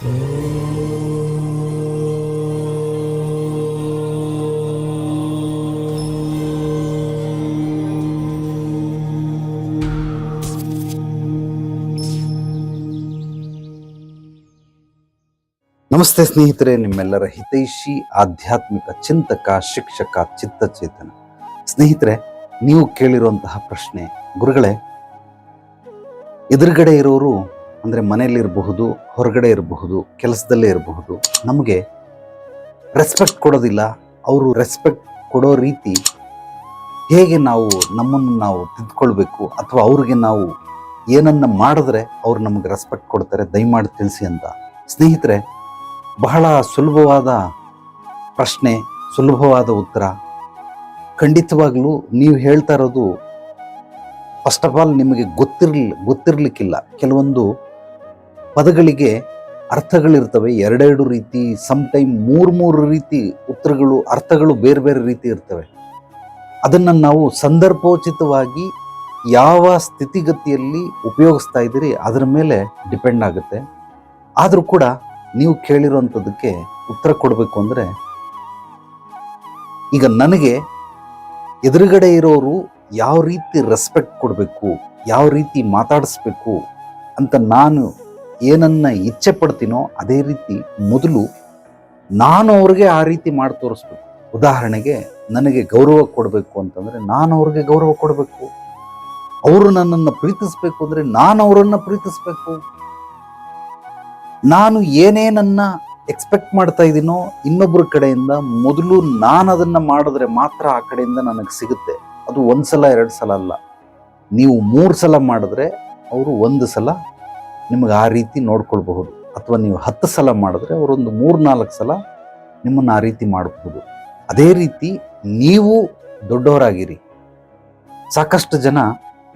ನಮಸ್ತೆ ಸ್ನೇಹಿತರೆ, ನಿಮ್ಮೆಲ್ಲರ ಹಿತೈಷಿ, ಆಧ್ಯಾತ್ಮಿಕ ಚಿಂತಕ, ಶಿಕ್ಷಕ, ಚಿತ್ತಚೇತನ. ಸ್ನೇಹಿತರೆ, ನೀವು ಕೇಳಿರುವಂತಹ ಪ್ರಶ್ನೆ, ಗುರುಗಳೇ, ಎದುರುಗಡೆ ಇರೋರು ಅಂದರೆ ಮನೆಯಲ್ಲಿರಬಹುದು, ಹೊರಗಡೆ ಇರಬಹುದು, ಕೆಲಸದಲ್ಲೇ ಇರಬಹುದು, ನಮಗೆ ರೆಸ್ಪೆಕ್ಟ್ ಕೊಡೋದಿಲ್ಲ. ಅವರು ರೆಸ್ಪೆಕ್ಟ್ ಕೊಡೋ ರೀತಿ ಹೇಗೆ ನಾವು ನಮ್ಮನ್ನು ನಾವು ತಿದ್ಕೊಳ್ಬೇಕು ಅಥವಾ ಅವ್ರಿಗೆ ನಾವು ಏನನ್ನು ಮಾಡಿದ್ರೆ ಅವ್ರು ನಮಗೆ ರೆಸ್ಪೆಕ್ಟ್ ಕೊಡ್ತಾರೆ, ದಯಮಾಡಿ ತಿಳಿಸಿ ಅಂತ. ಸ್ನೇಹಿತರೆ, ಬಹಳ ಸುಲಭವಾದ ಪ್ರಶ್ನೆ, ಸುಲಭವಾದ ಉತ್ತರ. ಖಂಡಿತವಾಗಲೂ ನೀವು ಹೇಳ್ತಾ ಇರೋದು ಫಸ್ಟ್ ಆಫ್ ಆಲ್ ನಿಮಗೆ ಗೊತ್ತಿರ್ಲಿ, ಗೊತ್ತಿರಲಿಕ್ಕಿಲ್ಲ. ಕೆಲವೊಂದು ಪದಗಳಿಗೆ ಅರ್ಥಗಳಿರ್ತವೆ. ಎರಡೆರಡು ರೀತಿ ಸಮ್ ಟೈಮ್ ಮೂರು ಮೂರು ರೀತಿ ಉತ್ತರಗಳು, ಅರ್ಥಗಳು ಬೇರೆ ಬೇರೆ ರೀತಿ ಇರ್ತವೆ. ಅದನ್ನು ನಾವು ಸಂದರ್ಭೋಚಿತವಾಗಿ ಯಾವ ಸ್ಥಿತಿಗತಿಯಲ್ಲಿ ಉಪಯೋಗಿಸ್ತಾ ಇದ್ದೀರಿ ಅದರ ಮೇಲೆ ಡಿಪೆಂಡ್ ಆಗುತ್ತೆ. ಆದರೂ ಕೂಡ ನೀವು ಕೇಳಿರುವಂಥದ್ದಕ್ಕೆ ಉತ್ತರ ಕೊಡಬೇಕು ಅಂದರೆ, ಈಗ ನನಗೆ ಎದುರುಗಡೆ ಇರೋರು ಯಾವ ರೀತಿ ರೆಸ್ಪೆಕ್ಟ್ ಕೊಡಬೇಕು, ಯಾವ ರೀತಿ ಮಾತಾಡಿಸ್ಬೇಕು ಅಂತ ನಾನು ಏನನ್ನ ಇಚ್ಛೆ ಪಡ್ತೀನೋ ಅದೇ ರೀತಿ ಮೊದಲು ನಾನು ಅವ್ರಿಗೆ ಆ ರೀತಿ ಮಾಡಿ ತೋರಿಸ್ಬೇಕು. ಉದಾಹರಣೆಗೆ ನನಗೆ ಗೌರವ ಕೊಡಬೇಕು ಅಂತಂದರೆ ನಾನು ಅವ್ರಿಗೆ ಗೌರವ ಕೊಡಬೇಕು. ಅವರು ನನ್ನನ್ನು ಪ್ರೀತಿಸ್ಬೇಕು ಅಂದರೆ ನಾನು ಅವರನ್ನು ಪ್ರೀತಿಸ್ಬೇಕು. ನಾನು ಏನೇನನ್ನ ಎಕ್ಸ್ಪೆಕ್ಟ್ ಮಾಡ್ತಾ ಇದ್ದೀನೋ ಇನ್ನೊಬ್ಬರ ಕಡೆಯಿಂದ ಮೊದಲು ನಾನು ಅದನ್ನು ಮಾಡಿದ್ರೆ ಮಾತ್ರ ಆ ಕಡೆಯಿಂದ ನನಗೆ ಸಿಗುತ್ತೆ. ಅದು ಒಂದು ಸಲ ಎರಡು ಸಲ ಅಲ್ಲ. ನೀವು ಮೂರು ಸಲ ಮಾಡಿದ್ರೆ ಅವರು ಒಂದು ಸಲ ನಿಮಗೆ ಆ ರೀತಿ ನೋಡ್ಕೊಳ್ಬಹುದು. ಅಥವಾ ನೀವು ಹತ್ತು ಸಲ ಮಾಡಿದ್ರೆ ಅವರೊಂದು ಮೂರು ನಾಲ್ಕು ಸಲ ನಿಮ್ಮನ್ನು ಆ ರೀತಿ ಮಾಡಬಹುದು. ಅದೇ ರೀತಿ ನೀವು ದೊಡ್ಡವರಾಗಿರಿ. ಸಾಕಷ್ಟು ಜನ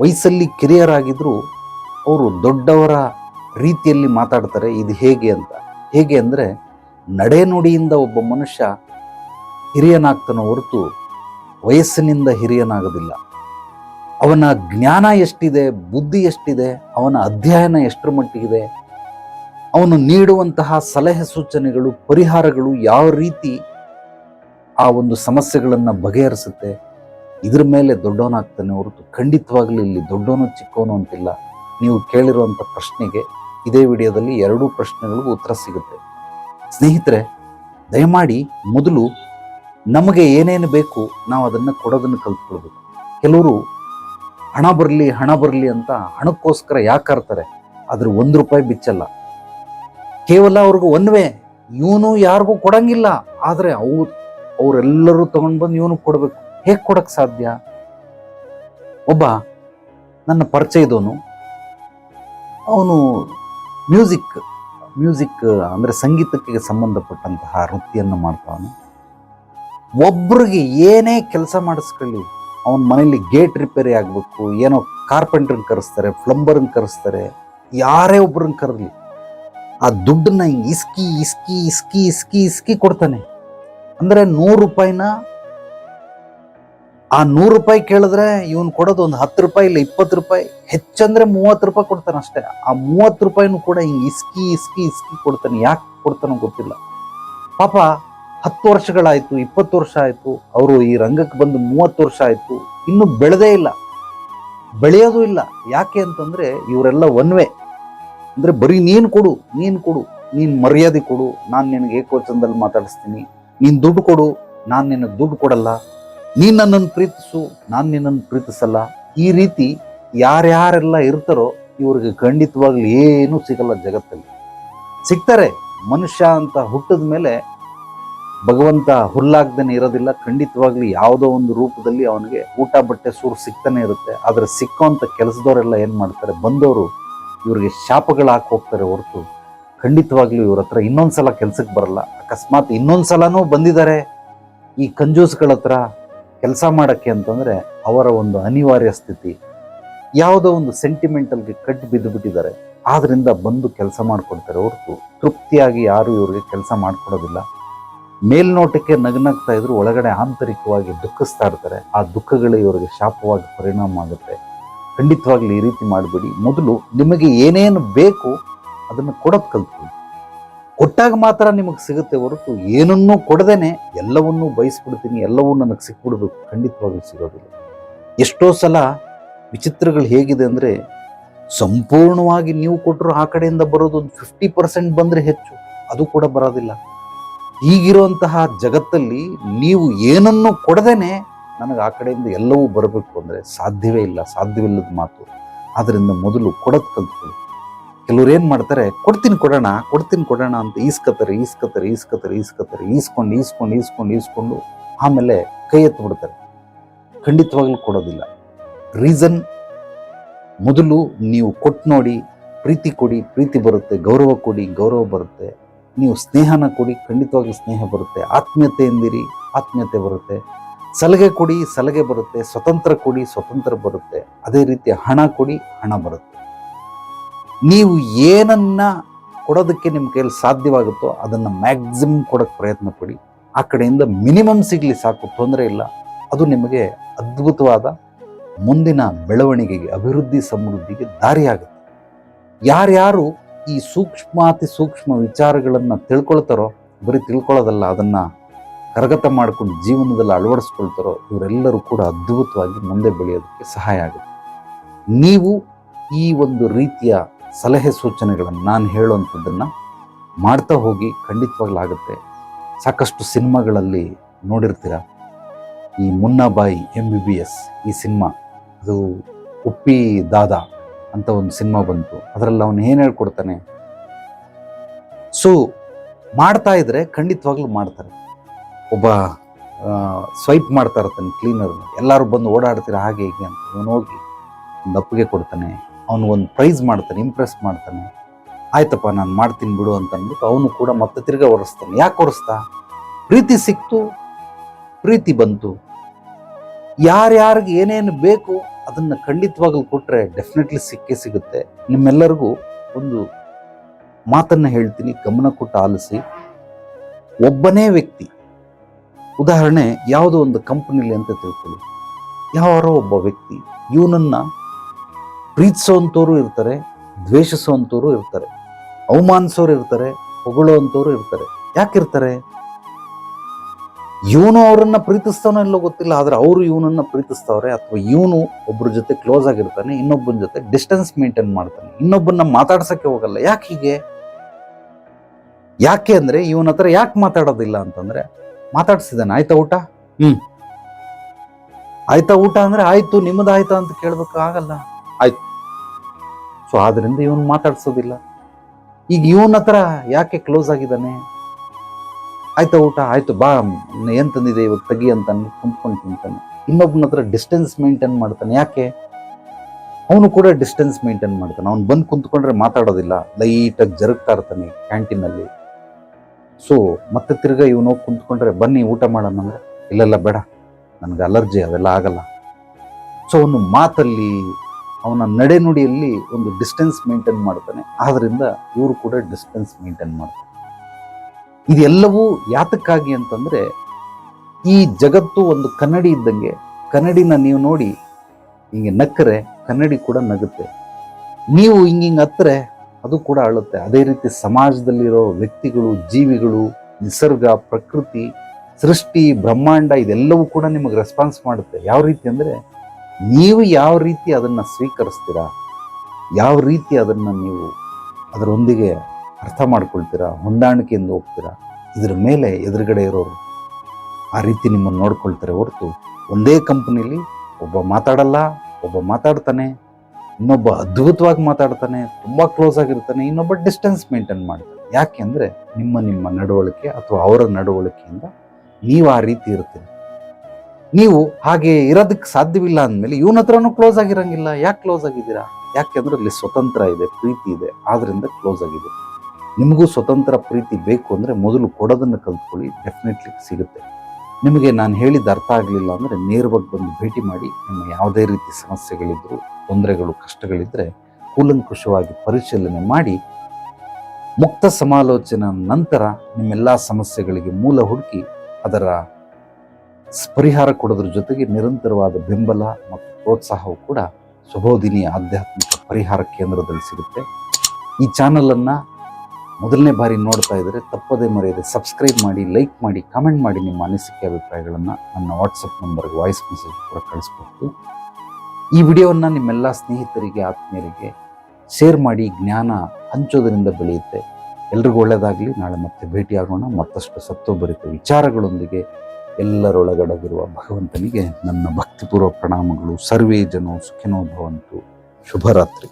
ವಯಸ್ಸಲ್ಲಿ ಕಿರಿಯರಾಗಿದ್ದರೂ ಅವರು ದೊಡ್ಡವರ ರೀತಿಯಲ್ಲಿ ಮಾತಾಡ್ತಾರೆ, ಇದು ಹೇಗೆ ಅಂತ. ಹೇಗೆ ಅಂದರೆ ನಡೆನುಡಿಯಿಂದ ಒಬ್ಬ ಮನುಷ್ಯ ಹಿರಿಯನಾಗ್ತಾನೋ ಹೊರತು ವಯಸ್ಸಿನಿಂದ ಹಿರಿಯನಾಗೋದಿಲ್ಲ. ಅವನ ಜ್ಞಾನ ಎಷ್ಟಿದೆ, ಬುದ್ಧಿ ಎಷ್ಟಿದೆ, ಅವನ ಅಧ್ಯಯನ ಎಷ್ಟರ ಮಟ್ಟಿಗಿದೆ, ಅವನು ನೀಡುವಂತಹ ಸಲಹೆ ಸೂಚನೆಗಳು, ಪರಿಹಾರಗಳು ಯಾವ ರೀತಿ ಆ ಒಂದು ಸಮಸ್ಯೆಗಳನ್ನು ಬಗೆಹರಿಸುತ್ತೆ, ಇದ್ರ ಮೇಲೆ ದೊಡ್ಡವನಾಗ್ತಾನೆ ಹೊರತು ಖಂಡಿತವಾಗಲೂ ಇಲ್ಲಿ ದೊಡ್ಡವನು ಚಿಕ್ಕವನು ಅಂತಿಲ್ಲ. ನೀವು ಕೇಳಿರುವಂಥ ಪ್ರಶ್ನೆಗೆ ಇದೇ ವಿಡಿಯೋದಲ್ಲಿ ಎರಡೂ ಪ್ರಶ್ನೆಗಳಿಗೂ ಉತ್ತರ ಸಿಗುತ್ತೆ. ಸ್ನೇಹಿತರೆ, ದಯಮಾಡಿ ಮೊದಲು ನಮಗೆ ಏನೇನು ಬೇಕು ನಾವು ಅದನ್ನು ಕೊಡೋದನ್ನು ಕಲ್ತ್ಕೊಳ್ಬೇಕು. ಕೆಲವರು ಹಣ ಬರಲಿ ಹಣ ಬರಲಿ ಅಂತ ಹಣಕ್ಕೋಸ್ಕರ ಯಾಕೆ ಕರ್ತಾರೆ ಆದ್ರೆ ಒಂದು ರೂಪಾಯಿ ಬಿಚ್ಚಲ್ಲ. ಕೇವಲ ಅವ್ರಿಗೂ ಒಂದ್ವೇ ಇವನು ಯಾರಿಗೂ ಕೊಡಂಗಿಲ್ಲ. ಆದರೆ ಅವು, ಅವರೆಲ್ಲರೂ ತಗೊಂಡು ಬಂದು ಇವನು ಕೊಡಬೇಕು. ಹೇಗೆ ಕೊಡಕ್ಕೆ ಸಾಧ್ಯ? ಒಬ್ಬ ನನ್ನ ಪರಿಚಯದವನು, ಅವನು ಮ್ಯೂಸಿಕ್ ಮ್ಯೂಸಿಕ್ ಅಂದರೆ ಸಂಗೀತಕ್ಕೆ ಸಂಬಂಧಪಟ್ಟಂತಹ ವೃತ್ತಿಯನ್ನು ಮಾಡ್ತಾವನು. ಒಬ್ರಿಗೆ ಏನೇ ಕೆಲಸ ಮಾಡಿಸ್ಕೊಳ್ಳಿ ಅವನ ಮನೇಲಿ ಗೇಟ್ ರಿಪೇರಿ ಆಗಬೇಕು, ಏನೋ ಕಾರ್ಪೆಂಟ್ರನ್ನ ಕರೆಸ್ತಾರೆ ಪ್ಲಂಬರನ್ನ ಕರೆಸ್ತಾರೆ, ಯಾರೇ ಒಬ್ರನ್ನ ಕರಲಿ. ಆ ದುಡ್ಡನ್ನ ಇಸ್ಕಿ ಇಸ್ಕಿ ಇಸ್ಕಿ ಇಸ್ಕಿ ಇಸ್ಕಿ ಕೊಡ್ತಾನೆ. ಅಂದರೆ ನೂರು ರೂಪಾಯಿನ ಆ ನೂರು ರೂಪಾಯಿ ಕೇಳಿದ್ರೆ ಇವನು ಕೊಡೋದು ಒಂದು ಹತ್ತು ರೂಪಾಯಿ ಇಲ್ಲ ಇಪ್ಪತ್ತು ರೂಪಾಯಿ ಹೆಚ್ಚಂದ್ರೆ ಮೂವತ್ತು ರೂಪಾಯಿ ಕೊಡ್ತಾನೆ ಅಷ್ಟೇ. ಆ ಮೂವತ್ತು ರೂಪಾಯಿನೂ ಕೂಡ ಹಿಂಗೆ ಇಸ್ಕಿ ಇಸ್ಕಿ ಇಸ್ಕಿ ಕೊಡ್ತಾನೆ. ಯಾಕೆ ಕೊಡ್ತಾನೋ ಗೊತ್ತಿಲ್ಲ. ಪಾಪ ಹತ್ತು ವರ್ಷಗಳಾಯಿತು, ಇಪ್ಪತ್ತು ವರ್ಷ ಆಯಿತು, ಅವರು ಈ ರಂಗಕ್ಕೆ ಬಂದು ಮೂವತ್ತು ವರ್ಷ ಆಯಿತು, ಇನ್ನು ಬೆಳೆದೇ ಇಲ್ಲ. ಬೆಳೆಯೋದು ಇಲ್ಲ. ಯಾಕೆ ಅಂತಂದ್ರೆ ಇವರೆಲ್ಲ ಒನ್ವೆ. ಅಂದ್ರೆ ಬರೀ ನೀನು ಕೊಡು ನೀನು ಕೊಡು, ನೀನು ಮರ್ಯಾದೆ ಕೊಡು, ನಾನು ನಿನಗೆ ಏಕವಚನದಲ್ಲಿ ಮಾತಾಡಿಸ್ತೀನಿ. ನೀನು ದುಡ್ಡು ಕೊಡು, ನಾನು ನಿನಗೆ ದುಡ್ಡು ಕೊಡಲ್ಲ. ನೀನು ನನ್ನನ್ನು ಪ್ರೀತಿಸು, ನಾನು ನಿನ್ನನ್ನು ಪ್ರೀತಿಸಲ್ಲ. ಈ ರೀತಿ ಯಾರ್ಯಾರೆಲ್ಲ ಇರ್ತಾರೋ ಇವ್ರಿಗೆ ಖಂಡಿತವಾಗ್ಲೂ ಏನೂ ಸಿಗಲ್ಲ ಜಗತ್ತಲ್ಲಿ. ಸಿಗ್ತಾರೆ. ಮನುಷ್ಯ ಅಂತ ಹುಟ್ಟಿದ ಮೇಲೆ ಭಗವಂತ ಹುಲ್ಲಾಗ್ದೇನೆ ಇರೋದಿಲ್ಲ. ಖಂಡಿತವಾಗ್ಲಿ ಯಾವುದೋ ಒಂದು ರೂಪದಲ್ಲಿ ಅವನಿಗೆ ಊಟ, ಬಟ್ಟೆ, ಸೂರು ಸಿಗ್ತಾನೆ ಇರುತ್ತೆ. ಆದರೆ ಸಿಕ್ಕೋಂಥ ಕೆಲಸದವರೆಲ್ಲ ಏನು ಮಾಡ್ತಾರೆ? ಬಂದವರು ಇವರಿಗೆ ಶಾಪಗಳು ಹಾಕಿ ಹೋಗ್ತಾರೆ ಹೊರತು. ಖಂಡಿತವಾಗ್ಲೂ ಇವ್ರ ಹತ್ರ ಇನ್ನೊಂದು ಸಲ ಕೆಲಸಕ್ಕೆ ಬರಲ್ಲ. ಅಕಸ್ಮಾತ್ ಇನ್ನೊಂದು ಸಲನೂ ಬಂದಿದ್ದಾರೆ. ಈ ಕಂಜೂಸ್ಗಳ ಹತ್ರ ಕೆಲಸ ಮಾಡೋಕ್ಕೆ ಅಂತಂದರೆ ಅವರ ಒಂದು ಅನಿವಾರ್ಯ ಸ್ಥಿತಿ. ಯಾವುದೋ ಒಂದು ಸೆಂಟಿಮೆಂಟಲ್ಗೆ ಕಟ್ಟು ಬಿದ್ದು ಬಿಟ್ಟಿದ್ದಾರೆ. ಆದ್ದರಿಂದ ಬಂದು ಕೆಲಸ ಮಾಡಿಕೊಡ್ತಾರೆ ಹೊರತು. ತೃಪ್ತಿಯಾಗಿ ಯಾರೂ ಇವ್ರಿಗೆ ಕೆಲಸ ಮಾಡಿಕೊಡೋದಿಲ್ಲ. ಮೇಲ್ನೋಟಕ್ಕೆ ನಗನಾಗ್ತಾ ಇದ್ರು, ಒಳಗಡೆ ಆಂತರಿಕವಾಗಿ ದುಃಖಿಸ್ತಾ ಇರ್ತಾರೆ. ಆ ದುಃಖಗಳೇ ಇವರಿಗೆ ಶಾಪವಾಗಿ ಪರಿಣಾಮ ಆಗುತ್ತೆ. ಖಂಡಿತವಾಗ್ಲೂ ಈ ರೀತಿ ಮಾಡಬೇಡಿ. ಮೊದಲು ನಿಮಗೆ ಏನೇನು ಬೇಕು ಅದನ್ನು ಕೊಡೋದು ಕಲ್ತ್ಕೊಳ್ಳಿ. ಕೊಟ್ಟಾಗ ಮಾತ್ರ ನಿಮಗೆ ಸಿಗುತ್ತೆ ಹೊರತು ಏನನ್ನೂ ಕೊಡದೇನೆ ಎಲ್ಲವನ್ನೂ ಬಯಸ್ಬಿಡ್ತೀನಿ, ಎಲ್ಲವೂ ನನಗೆ ಸಿಕ್ಬಿಡ್ಬೇಕು. ಖಂಡಿತವಾಗ್ಲೂ ಸಿಗೋದಿಲ್ಲ. ಎಷ್ಟೋ ಸಲ ವಿಚಿತ್ರಗಳು ಹೇಗಿದೆ ಅಂದರೆ ಸಂಪೂರ್ಣವಾಗಿ ನೀವು ಕೊಟ್ಟರು ಆ ಕಡೆಯಿಂದ ಬರೋದು ಒಂದು ಫಿಫ್ಟಿ ಪರ್ಸೆಂಟ್ ಬಂದರೆ ಹೆಚ್ಚು. ಅದು ಕೂಡ ಬರೋದಿಲ್ಲ. ಈಗಿರುವಂತಹ ಜಗತ್ತಲ್ಲಿ ನೀವು ಏನನ್ನು ಕೊಡದೇನೆ ನನಗೆ ಆ ಕಡೆಯಿಂದ ಎಲ್ಲವೂ ಬರಬೇಕು ಅಂದರೆ ಸಾಧ್ಯವೇ ಇಲ್ಲ, ಸಾಧ್ಯವಿಲ್ಲದ ಮಾತು. ಆದ್ದರಿಂದ ಮೊದಲು ಕೊಡೋದು ಕಲ್ತ್ಕೊಳ್ಳಿ. ಕೆಲವ್ರು ಏನು ಮಾಡ್ತಾರೆ, ಕೊಡ್ತೀನಿ ಕೊಡೋಣ ಕೊಡ್ತೀನಿ ಕೊಡೋಣ ಅಂತ ಈಸ್ಕತ್ತಾರೆ ಈಸ್ಕತ್ತಾರೆ ಈಸ್ಕತ್ತಾರೆ ಈಸ್ಕತ್ತಾರೆ ಈಸ್ಕೊಂಡು ಈಸ್ಕೊಂಡು ಈಸ್ಕೊಂಡು ಈಸ್ಕೊಂಡು ಆಮೇಲೆ ಕೈ ಎತ್ತಿಬಿಡ್ತಾರೆ ಖಂಡಿತವಾಗ್ಲೂ ಕೊಡೋದಿಲ್ಲ. ರೀಸನ್ ಮೊದಲು ನೀವು ಕೊಟ್ಟು ನೋಡಿ, ಪ್ರೀತಿ ಕೊಡಿ, ಪ್ರೀತಿ ಬರುತ್ತೆ, ಗೌರವ ಕೊಡಿ, ಗೌರವ ಬರುತ್ತೆ. ನೀವು ಸ್ನೇಹನ ಕೊಡಿ, ಖಂಡಿತವಾಗಿ ಸ್ನೇಹ ಬರುತ್ತೆ. ಆತ್ಮೀಯತೆ ಎಂದಿರಿ ಆತ್ಮೀಯತೆ ಬರುತ್ತೆ. ಸಲಹೆ ಕೊಡಿ, ಸಲಹೆ ಬರುತ್ತೆ. ಸ್ವತಂತ್ರ ಕೊಡಿ, ಸ್ವತಂತ್ರ ಬರುತ್ತೆ. ಅದೇ ರೀತಿ ಹಣ ಕೊಡಿ, ಹಣ ಬರುತ್ತೆ. ನೀವು ಏನನ್ನ ಕೊಡೋದಕ್ಕೆ ನಿಮ್ಮ ಕೈಯಲ್ಲಿ ಸಾಧ್ಯವಾಗುತ್ತೋ ಅದನ್ನು ಮ್ಯಾಕ್ಸಿಮಮ್ ಕೊಡೋಕ್ಕೆ ಪ್ರಯತ್ನ ಪಡಿ. ಆ ಕಡೆಯಿಂದ ಮಿನಿಮಮ್ ಸಿಗಲಿ ಸಾಕು, ತೊಂದರೆ ಇಲ್ಲ. ಅದು ನಿಮಗೆ ಅದ್ಭುತವಾದ ಮುಂದಿನ ಬೆಳವಣಿಗೆಗೆ, ಅಭಿವೃದ್ಧಿ ಸಮೃದ್ಧಿಗೆ ದಾರಿಯಾಗುತ್ತೆ. ಯಾರ್ಯಾರು ಈ ಸೂಕ್ಷ್ಮಾತಿ ಸೂಕ್ಷ್ಮ ವಿಚಾರಗಳನ್ನು ತಿಳ್ಕೊಳ್ತಾರೋ, ಬರೀ ತಿಳ್ಕೊಳ್ಳೋದಲ್ಲ, ಅದನ್ನು ಕರಗತ ಮಾಡ್ಕೊಂಡು ಜೀವನದಲ್ಲಿ ಅಳವಡಿಸ್ಕೊಳ್ತಾರೋ, ಇವರೆಲ್ಲರೂ ಕೂಡ ಅದ್ಭುತವಾಗಿ ಮುಂದೆ ಬೆಳೆಯೋದಕ್ಕೆ ಸಹಾಯ ಆಗುತ್ತೆ. ನೀವು ಈ ಒಂದು ರೀತಿಯ ಸಲಹೆ ಸೂಚನೆಗಳನ್ನು ನಾನು ಹೇಳುವಂಥದ್ದನ್ನು ಮಾಡ್ತಾ ಹೋಗಿ ಖಂಡಿತವಾಗ್ಲಾಗುತ್ತೆ. ಸಾಕಷ್ಟು ಸಿನಿಮಾಗಳಲ್ಲಿ ನೋಡಿರ್ತೀರ? ಈ Munnabhai M B B S ಈ ಸಿನಿಮಾ. ಅದು ಉಪ್ಪಿ ದಾದಾ. ಅಂತ ಒಂದು ಸಿನಿಮಾ ಬಂತು. ಅದರಲ್ಲಿ ಅವನು ಏನು ಹೇಳ್ಕೊಡ್ತಾನೆ? ಸೊ ಮಾಡ್ತಾ ಇದ್ರೆ ಖಂಡಿತವಾಗ್ಲೂ ಮಾಡ್ತಾರೆ. ಒಬ್ಬ ಸ್ವೈಪ್ ಮಾಡ್ತಾ ಇರ್ತಾನೆ ಕ್ಲೀನರ್ ಎಲ್ಲರೂ ಬಂದು ಓಡಾಡ್ತೀರ, ಹಾಗೆ ಹೀಗೆ ಅಂತ. ಅವನು ಹೋಗಿ ಒಂದು ಅಪ್ಪಿಗೆ ಕೊಡ್ತಾನೆ. ಅವನು ಒಂದು ಪ್ರೈಸ್ ಮಾಡ್ತಾನೆ ಇಂಪ್ರೆಸ್ ಮಾಡ್ತಾನೆ. ಆಯ್ತಪ್ಪ, ನಾನು ಮಾಡ್ತೀನಿ ಬಿಡು ಅಂತ ಅಂದ್ಬಿಟ್ಟು ಅವನು ಕೂಡ ಮತ್ತೆ ತಿರ್ಗಾ ಒರೆಸ್ತಾನೆ ಯಾಕೆ ಒರೆಸ್ತಾ ಪ್ರೀತಿ ಸಿಕ್ತು, ಪ್ರೀತಿ ಬಂತು. ಯಾರ್ಯಾರಿಗೆ ಏನೇನು ಬೇಕು ಅದನ್ನು ಖಂಡಿತವಾಗ್ಲೂ ಕೊಟ್ಟರೆ ಡೆಫಿನೆಟ್ಲಿ ಸಿಕ್ಕೇ ಸಿಗುತ್ತೆ. ನಿಮ್ಮೆಲ್ಲರಿಗೂ ಒಂದು ಮಾತನ್ನು ಹೇಳ್ತೀನಿ, ಗಮನ ಕೊಟ್ಟು ಆಲಿಸಿ. ಒಬ್ಬನೇ ವ್ಯಕ್ತಿ, ಉದಾಹರಣೆ, ಯಾವುದೋ ಒಂದು ಕಂಪನಿಲಿ ಅಂತ ತಿಳ್ಕೊಳ್ಳಿ. ಯಾರೋ ಒಬ್ಬ ವ್ಯಕ್ತಿ, ಇವನನ್ನ ಪ್ರೀತಿಸೋವಂಥವ್ರು ಇರ್ತಾರೆ ದ್ವೇಷಿಸೋವಂಥವ್ರು ಇರ್ತಾರೆ, ಅವಮಾನಿಸೋರು ಇರ್ತಾರೆ ಹೊಗಳೋ ಹೊಗಳುವಂಥವ್ರು ಇರ್ತಾರೆ. ಯಾಕಿರ್ತಾರೆ? ಇವನು ಅವರನ್ನ ಪ್ರೀತಿಸ್ತಾನೋ ಇಲ್ಲೋ ಗೊತ್ತಿಲ್ಲ ಆದ್ರೆ ಅವರು ಇವನನ್ನ ಪ್ರೀತಿಸ್ತಾವ್ರೆ ಅಥವಾ ಇವನು ಒಬ್ಬರ ಜೊತೆ ಕ್ಲೋಸ್ ಆಗಿರ್ತಾನೆ ಇನ್ನೊಬ್ಬನ ಜೊತೆ ಡಿಸ್ಟೆನ್ಸ್ ಮೇಂಟೈನ್ ಮಾಡ್ತಾನೆ ಇನ್ನೊಬ್ಬನ ಮಾತಾಡ್ಸಕ್ಕೆ ಹೋಗಲ್ಲ. ಯಾಕೆ ಹೀಗೆ? ಯಾಕೆ ಅಂದ್ರೆ ಇವನ ಹತ್ರ ಯಾಕೆ ಮಾತಾಡೋದಿಲ್ಲ ಅಂತಂದ್ರೆ ಮಾತಾಡ್ಸಿದ್ದಾನೆ. ಆಯ್ತಾ ಊಟ? ಹ್ಮ್. ಆಯ್ತಾ ಊಟ ಅಂದ್ರೆ ಆಯ್ತು ನಿಮ್ಮದು ಆಯ್ತಾ ಅಂತ ಕೇಳ್ಬೇಕು ಆಗಲ್ಲ. ಆಯ್ತು. ಸೊ ಆದ್ರಿಂದ ಇವನು ಮಾತಾಡ್ಸೋದಿಲ್ಲ. ಈಗ ಇವನ ಹತ್ರ ಯಾಕೆ ಕ್ಲೋಸ್ ಆಗಿದ್ದಾನೆ? ಆಯ್ತಾ, ಊಟ ಆಯ್ತು, ಬಾ ಏನು ತಂದಿದೆ ಇವಾಗ ತೆಗಿ ಅಂತ ಕುಂತ್ಕೊಂಡು ತಿಂತಾನೆ. ಇನ್ನೊಬ್ಬನ ಹತ್ರ ಡಿಸ್ಟೆನ್ಸ್ ಮೇಂಟೈನ್ ಮಾಡ್ತಾನೆ. ಯಾಕೆ? ಅವನು ಕೂಡ ಡಿಸ್ಟೆನ್ಸ್ ಮೇಂಟೈನ್ ಮಾಡ್ತಾನೆ. ಅವ್ನು ಬಂದು ಕುಂತ್ಕೊಂಡ್ರೆ ಮಾತಾಡೋದಿಲ್ಲ. ಲೈಟಾಗಿ ಜರುಗ್ತಾ ಇರ್ತಾನೆ ಕ್ಯಾಂಟೀನಲ್ಲಿ ಸೊ ಮತ್ತೆ ತಿರ್ಗಾ ಇವನು ಹೋಗಿ ಕುಂತ್ಕೊಂಡ್ರೆ, ಬನ್ನಿ, ಊಟ ಮಾಡೋಣ ಅಂದ್ರೆ, ಇಲ್ಲೆಲ್ಲ, ಬೇಡ. ನನಗೆ ಅಲರ್ಜಿ ಅವೆಲ್ಲ ಆಗಲ್ಲ. ಸೊ ಅವನು ಮಾತಲ್ಲಿ, ಅವನ ನಡೆನುಡಿಯಲ್ಲಿ ಒಂದು ಡಿಸ್ಟೆನ್ಸ್ ಮೇಂಟೈನ್ ಮಾಡ್ತಾನೆ. ಆದ್ರಿಂದ ಇವರು ಕೂಡ ಡಿಸ್ಟೆನ್ಸ್ ಮೇಂಟೈನ್ ಮಾಡ್ತಾರೆ. ಇದೆಲ್ಲವೂ ಯಾತಕ್ಕಾಗಿ ಅಂತಂದರೆ, ಈ ಜಗತ್ತು ಒಂದು ಕನ್ನಡಿ ಇದ್ದಂಗೆ, ಕನ್ನಡಿನ ನೀವು ನೋಡಿ, ಹಿಂಗೆ ನಕ್ಕರೆ, ಕನ್ನಡಿ ಕೂಡ ನಗುತ್ತೆ. ನೀವು ಹಿಂಗಿಂಗ್ ಹತ್ತರೆ ಅದು ಕೂಡ ಅಳುತ್ತೆ. ಅದೇ ರೀತಿ ಸಮಾಜದಲ್ಲಿರೋ ವ್ಯಕ್ತಿಗಳು, ಜೀವಿಗಳು, ನಿಸರ್ಗ, ಪ್ರಕೃತಿ, ಸೃಷ್ಟಿ, ಬ್ರಹ್ಮಾಂಡ, ಇದೆಲ್ಲವೂ ಕೂಡ ನಿಮಗೆ ರೆಸ್ಪಾನ್ಸ್ ಮಾಡುತ್ತೆ. ಯಾವ ರೀತಿ ಅಂದರೆ, ನೀವು ಯಾವ ರೀತಿ ಅದನ್ನು ಸ್ವೀಕರಿಸ್ತೀರಾ, ಯಾವ ರೀತಿ ಅದನ್ನು ನೀವು ಅದರೊಂದಿಗೆ ಅರ್ಥ ಮಾಡ್ಕೊಳ್ತೀರಾ? ಹೊಂದಾಣಿಕೆಯಿಂದ ಹೋಗ್ತೀರಾ? ಇದ್ರ ಮೇಲೆ ಎದುರುಗಡೆ ಇರೋರು ಆ ರೀತಿ ನಿಮ್ಮನ್ನು ನೋಡ್ಕೊಳ್ತಾರೆ ಹೊರತು ಒಂದೇ ಕಂಪ್ನಿಲಿ ಒಬ್ಬ ಮಾತಾಡಲ್ಲ, ಒಬ್ಬ ಮಾತಾಡ್ತಾನೆ, ಇನ್ನೊಬ್ಬ ಅದ್ಭುತವಾಗಿ ಮಾತಾಡ್ತಾನೆ, ತುಂಬ ಕ್ಲೋಸ್ ಆಗಿರ್ತಾನೆ, ಇನ್ನೊಬ್ಬ ಡಿಸ್ಟೆನ್ಸ್ ಮೇಂಟೈನ್ ಮಾಡ್ತಾನೆ. ಯಾಕೆ ಅಂದರೆ ನಿಮ್ಮ ನಿಮ್ಮ ನಡವಳಿಕೆ ಅಥವಾ ಅವರ ನಡವಳಿಕೆಯಿಂದ ನೀವು ಆ ರೀತಿ ಇರ್ತೀರಿ. ನೀವು ಹಾಗೆ ಇರೋದಕ್ಕೆ ಸಾಧ್ಯವಿಲ್ಲ ಅಂದಮೇಲೆ ಇವನ ಹತ್ರನೂ ಕ್ಲೋಸ್ ಆಗಿರಂಗಿಲ್ಲ. ಯಾಕೆ ಕ್ಲೋಸ್ ಆಗಿದ್ದೀರಾ? ಯಾಕೆಂದ್ರೆ ಅಲ್ಲಿ ಸ್ವತಂತ್ರ ಇದೆ, ಪ್ರೀತಿ ಇದೆ ಆದ್ದರಿಂದ ಕ್ಲೋಸ್ ಆಗಿದೆ ನಿಮಗೂ ಸ್ವತಂತ್ರ ಪ್ರೀತಿ ಬೇಕು ಅಂದರೆ ಮೊದಲು ಕೊಡೋದನ್ನು ಕಲ್ತ್ಕೊಳ್ಳಿ ಡೆಫಿನೆಟ್ಲಿ ಸಿಗುತ್ತೆ. ನಿಮಗೆ ನಾನು ಹೇಳಿದ ಅರ್ಥ ಆಗಲಿಲ್ಲ ಅಂದರೆ ನೇರವಾಗಿ ಬಂದು ಭೇಟಿ ಮಾಡಿ, ನಿಮ್ಮ ಯಾವುದೇ ರೀತಿ ಸಮಸ್ಯೆಗಳಿದ್ದರೂ ತೊಂದರೆಗಳು ಕಷ್ಟಗಳಿದ್ದರೆ ಕೂಲಂಕುಷವಾಗಿ ಪರಿಶೀಲನೆ ಮಾಡಿ, ಮುಕ್ತ ಸಮಾಲೋಚನೆ ನಂತರ ನಿಮ್ಮೆಲ್ಲ ಸಮಸ್ಯೆಗಳಿಗೆ ಮೂಲ ಹುಡುಕಿ, ಅದರ ಪರಿಹಾರ ಕೊಡೋದ್ರ ಜೊತೆಗೆ ನಿರಂತರವಾದ ಬೆಂಬಲ ಮತ್ತು ಪ್ರೋತ್ಸಾಹವು ಕೂಡ ಸುಬೋದಿನಿ ಆಧ್ಯಾತ್ಮಿಕ ಪರಿಹಾರ ಕೇಂದ್ರದಲ್ಲಿ ಸಿಗುತ್ತೆ. ಈ ಚಾನಲನ್ನು ಮೊದಲನೇ ಬಾರಿ ನೋಡ್ತಾ ಇದ್ದರೆ ತಪ್ಪದೇ ಮರೆಯದೆ ಸಬ್ಸ್ಕ್ರೈಬ್ ಮಾಡಿ ಲೈಕ್ ಮಾಡಿ ಕಮೆಂಟ್ ಮಾಡಿ ನಿಮ್ಮ ಅನಿಸಿಕೆ ಅಭಿಪ್ರಾಯಗಳನ್ನು ನನ್ನ ವಾಟ್ಸಪ್ ನಂಬರ್ಗೆ ವಾಯ್ಸ್ ಮೆಸೇಜ್ ಕೂಡ ಕಳಿಸ್ಬೋದು ಈ ವಿಡಿಯೋವನ್ನು ನಿಮ್ಮೆಲ್ಲ ಸ್ನೇಹಿತರಿಗೆ, ಆತ್ಮೀಯರಿಗೆ ಶೇರ್ ಮಾಡಿ, ಜ್ಞಾನ ಹಂಚೋದರಿಂದ ಬೆಳೆಯುತ್ತೆ. ಎಲ್ರಿಗೂ ಒಳ್ಳೆಯದಾಗಲಿ ನಾಳೆ ಮತ್ತೆ ಭೇಟಿಯಾಗೋಣ. ಮತ್ತಷ್ಟು ಸತ್ವಭರಿತ ವಿಚಾರಗಳೊಂದಿಗೆ ಎಲ್ಲರೊಳಗಡಗಿರುವ ಭಗವಂತನಿಗೆ ನನ್ನ ಭಕ್ತಿಪೂರ್ವ ಪ್ರಣಾಮಗಳು. ಸರ್ವೇ ಜನೋ ಸುಖಿನೋ ಭವಂತು. ಶುಭರಾತ್ರಿ.